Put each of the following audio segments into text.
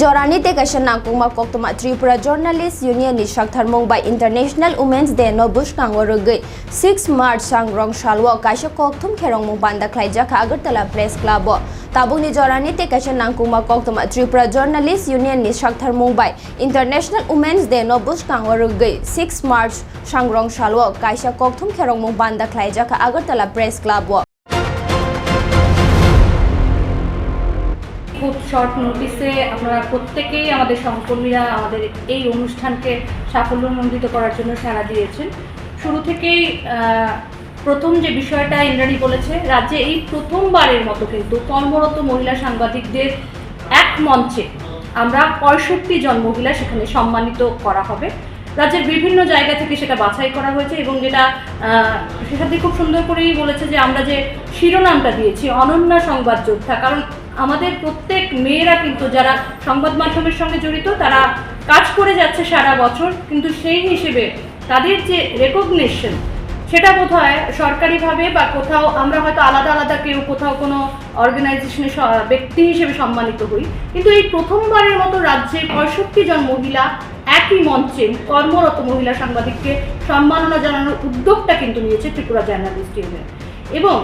jorani te kaisa nangkungma koktoma tripura journalist union ni saktharmung by international women's day no bushkang orogei 6 march sangrong shalwo kaisa kokthum kherongmung banda khlaijaka agartala press club o tabungni jorani te kaisa nangkungma koktoma tripura journalist union ni saktharmung by international women's day no bushkang orogei 6 march sangrong shalwo kaisa kokthum kherongmung banda khlaijaka agartala press club খুব short নোটিসে আপনারা প্রত্যেকেই আমাদের সহকর্মীরা আমাদের এই অনুষ্ঠানকে সাফল্যমণ্ডিত করার জন্য সাড়া দিয়েছেন। শুরু থেকেই প্রথম যে বিষয়টা ইন্দ্রাণী বলেছে রাজ্যে এই প্রথমবারের মতো কিন্তু কর্মরত মহিলা সাংবাদিকদের এক মঞ্চে আমরা পঁয়ষট্টি জন মহিলা সেখানে সম্মানিত করা হবে। রাজ্যের বিভিন্ন জায়গা থেকে সেটা বাছাই করা হয়েছে এবং যেটা আহ, সেটাতে খুব সুন্দর করেই বলেছে যে আমরা যে শিরোনামটা দিয়েছি অনন্যা সংবাদ যোদ্ধা কারণ আমাদের প্রত্যেক মেয়েরা কিন্তু যারা সংবাদ মাধ্যমের সঙ্গে জড়িত, তারা কাজ করে যাচ্ছে সারা বছর, কিন্তু সেই হিসেবে তাদের যে রেকগনিশন সেটা বোধ হয় সরকারিভাবে বা কোথাও আমরা হয়তো আলাদা আলাদা কেউ কোথাও কোনো অর্গানাইজেশনের ব্যক্তি হিসেবে সম্মানিত হই। কিন্তু এই প্রথমবারের মতো রাজ্যে পঁয়ষট্টি জন মহিলা একই মঞ্চে কর্মরত মহিলা সাংবাদিককে সম্মাননা জানানোর উদ্যোগটা কিন্তু নিয়েছে ত্রিপুরা জার্নালিস্ট ইউনিয়ন। এবং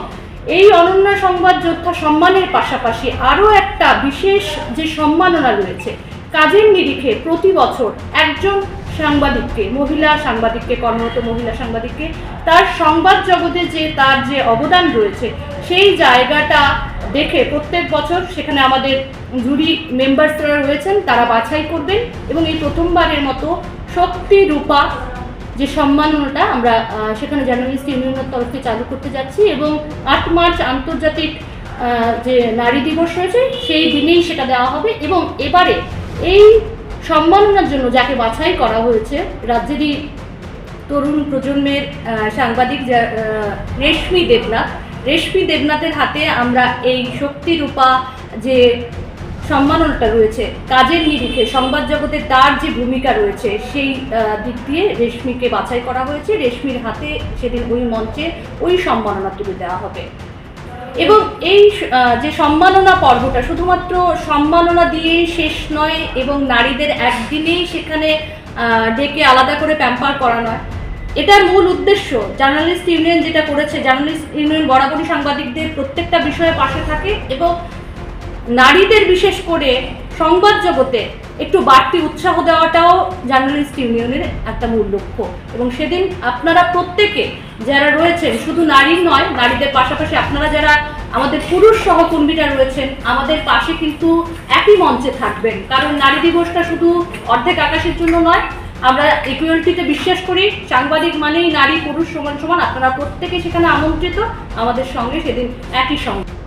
এই অনন্য সংবাদ যোদ্ধা সম্মানের পাশাপাশি আরও একটা বিশেষ যে সম্মাননা রয়েছে, কাজের নিরিখে প্রতি বছর একজন সাংবাদিককে, মহিলা সাংবাদিককে, কর্মরত মহিলা সাংবাদিককে, তার সংবাদ জগতে যে তার যে অবদান রয়েছে, সেই জায়গাটা দেখে প্রত্যেক বছর সেখানে আমাদের জুরি মেম্বার্সরা রয়েছেন, তারা বাছাই করবেন এবং এই প্রথমবারের মতো শক্তি রূপা যে সম্মাননাটা আমরা সেখানে জার্নালিস্ট ইউনিয়নের তরফে চালু করতে যাচ্ছি এবং আট মার্চ আন্তর্জাতিক যে নারী দিবস রয়েছে, সেই দিনেই সেটা দেওয়া হবে এবং এবারে এই সম্মাননার জন্য যাকে বাছাই করা হয়েছে, রাজ্যেরই তরুণ প্রজন্মের সাংবাদিক রেশমি দেবনাথ, রেশমি দেবনাথের হাতে আমরা এই শক্তিরূপা যে সম্মাননাটা রয়েছে। কাজের নিরিখে সংবাদ জগতে তার যে ভূমিকা রয়েছে, সেই দিক দিয়ে রেশমিকে বাছাই করা হয়েছে। রেশমির হাতে সেদিন ওই মঞ্চে ওই সম্মাননা তুলে দেওয়া হবে। এবং এই যে সম্মাননা পর্বটা শুধুমাত্র সম্মাননা দিয়েই শেষ নয়, এবং নারীদের একদিনেই সেখানে ডেকে আলাদা করে প্যাম্পার করা নয়। এটার মূল উদ্দেশ্য জার্নালিস্ট ইউনিয়ন যেটা করেছে, জার্নালিস্ট ইউনিয়ন বরাবরই সাংবাদিকদের প্রত্যেকটা বিষয়ে পাশে থাকে এবং নারীদের বিশেষ করে সংবাদ জগতে একটু বাড়তি উৎসাহ দেওয়াটাও জার্নালিস্ট ইউনিয়নের একটা মূল লক্ষ্য। এবং সেদিন আপনারা প্রত্যেকে যারা রয়েছেন, শুধু নারী নয়, নারীদের পাশাপাশি আপনারা যারা আমাদের পুরুষ সহকর্মীরা রয়েছেন, আমাদের পাশে কিন্তু একই মঞ্চে থাকবেন। কারণ নারী দিবসটা শুধু অর্ধেক আকাশের জন্য নয়, আমরা ইকুয়ালিটিতে বিশ্বাস করি, সাংবাদিক মানেই নারী, পুরুষ সমান সমান। আপনারা প্রত্যেকে সেখানে আমন্ত্রিত, আমাদের সঙ্গে সেদিন একই সঙ্গে।